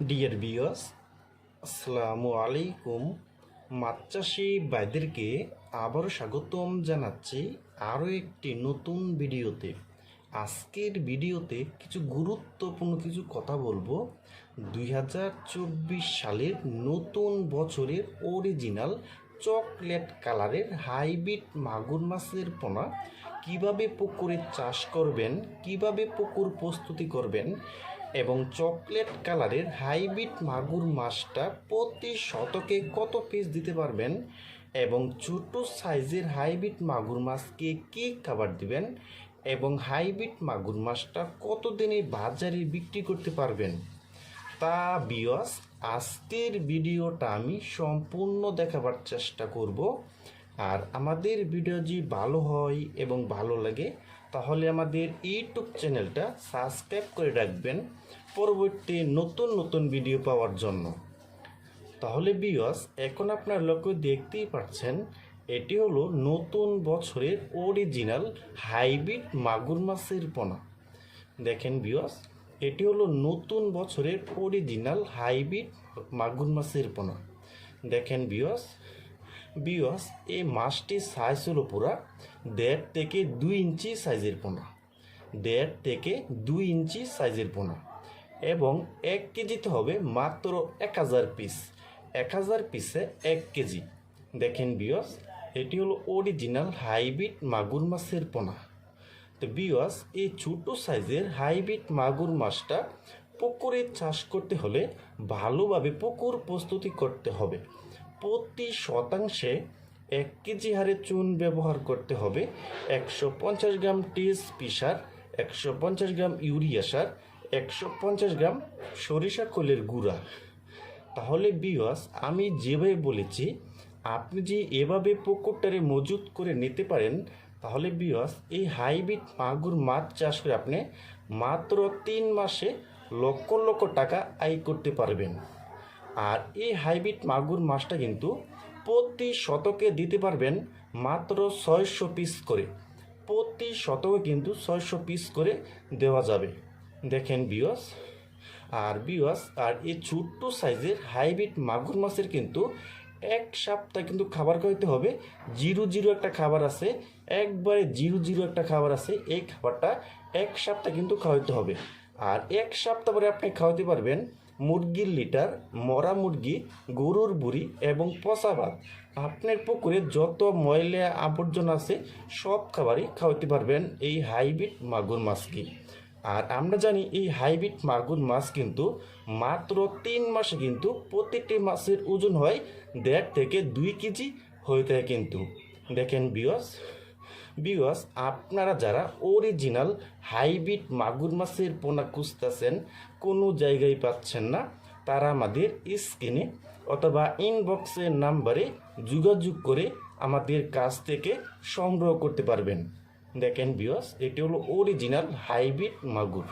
Deer বিয়স আসসালামু আলাইকুম। মাছ চাষি ভাইদেরকে আবারও স্বাগতম জানাচ্ছি আরও একটি নতুন ভিডিওতে। আজকের ভিডিওতে কিছু গুরুত্বপূর্ণ কিছু কথা বলব। দুই হাজার চব্বিশ সালের নতুন বছরের অরিজিনাল চকলেট কালারের হাইব্রিড মাগুর মাছের পোনা। কীভাবে পুকুরে চাষ করবেন, কীভাবে পুকুর প্রস্তুতি করবেন এবং চকলেট কালারের হাইব্রিড মাগুর মাছটা প্রতি শতকে কত পিস দিতে পারবেন? এবং ছোট সাইজের হাইব্রিড মাগুর মাছকে কী খাবার দিবেন? এবং হাইব্রিড মাগুর মাছটা কতদিনে বাজারে বিক্রি করতে পারবেন? তা বিয়স আজকের ভিডিওটা আমি সম্পূর্ণ দেখাবার চেষ্টা করব। আর আমাদের ভিডিও যদি ভালো হয় এবং ভালো লাগে তাহলে আমাদের ইউটিউব চ্যানেলটা সাবস্ক্রাইব করে রাখবেন পরবর্তী নতুন নতুন ভিডিও পাওয়ার জন্য। তাহলে বিয়স এখন আপনার লক্ষ্য দেখতেই পাচ্ছেন, এটি হলো নতুন বছরের অরিজিনাল হাইব্রিড মাগুর মাছের পোনা। দেখেন বিয়স এটি হলো নতুন বছরের অরিজিনাল হাইব্রিড মাগুর মাছের পোনা। দেখেন বিয়স বিয়স, এই মাছটির সাইজ হলো পুরা দেড় থেকে দুই ইঞ্চি সাইজের পোনা। দেড় থেকে দুই ইঞ্চি সাইজের পোনা। এবং এক কেজিতে হবে মাত্র এক হাজার পিস এক হাজার পিসে এক কেজি। দেখেন বিয়স, এটি হলো অরিজিনাল হাইব্রিড মাগুর মাছের পোনা। তো বিওয়াস এই ছোটো সাইজের হাইব্রিড মাগুর মাছটা পুকুরে চাষ করতে হলে ভালোভাবে পুকুর প্রস্তুতি করতে হবে। প্রতি শতাংশে এক কেজি হারে চুন ব্যবহার করতে হবে। একশো পঞ্চাশ গ্রাম টিএসপি সার, একশো পঞ্চাশ গ্রাম ইউরিয়া সার, একশো পঞ্চাশ গ্রাম সরিষা কোলের গুঁড়া। তাহলে বিওয়াস আমি যেভাবে বলেছি, আপনি যে এভাবে পুকুরটারে মজুত করে নিতে পারেন, তাহলে বিওয়াস এই হাইব্রিড মাগুর মাছ চাষ করে আপনি মাত্র তিন মাসে লক্ষ লক্ষ টাকা আয় করতে পারবেন। আর এই হাইব্রিড মাগুর মাছটা কিন্তু প্রতি শতকে দিতে পারবেন মাত্র ছয়শো পিস করে। প্রতি শতকে কিন্তু ছয়শো পিস করে দেওয়া যাবে। দেখেন বিওয়াস আর বিওয়াস আর এই ছোট্ট সাইজের হাইব্রিড মাগুর মাছের কিন্তু এক সপ্তাহ কিন্তু খাবার খাওয়াতে হবে। জিরো জিরো একটা খাবার আছে, একবারে জিরো জিরো একটা খাবার আছে, এই খাবারটা এক সপ্তাহ কিন্তু খাওয়াইতে হবে। আর এক সপ্তাহ পরে আপনি খাওয়াতে পারবেন মুরগির লিটার, মরা মুরগি, গরুর বুড়ি এবং পচা ভাত। আপনার পুকুরে যত ময়লা আবর্জনা আছে, সব খাবারই খাওয়াতে পারবেন এই হাইব্রিড মাগুর মাছকে আর আমরা জানি এই হাইব্রিড মাগুর মাছ কিন্তু মাত্র তিন মাসে কিন্তু প্রতিটি মাছের ওজন হয় দেড় থেকে দুই কেজি হয়ে থাকে কিন্তু। দেখেন বিয়স বিয়স আপনারা যারা অরিজিনাল হাইব্রিড মাগুর মাছের পোনা খুঁজতেছেন, কোনো জায়গায় পাচ্ছেন না, তারা আমাদের স্ক্রিনে অথবা ইনবক্সের নাম্বারে যোগাযোগ করে আমাদের কাছ থেকে সংগ্রহ করতে পারবেন। দেখেন বিয়স এটি হলো অরিজিনাল হাইব্রিড মাগুর।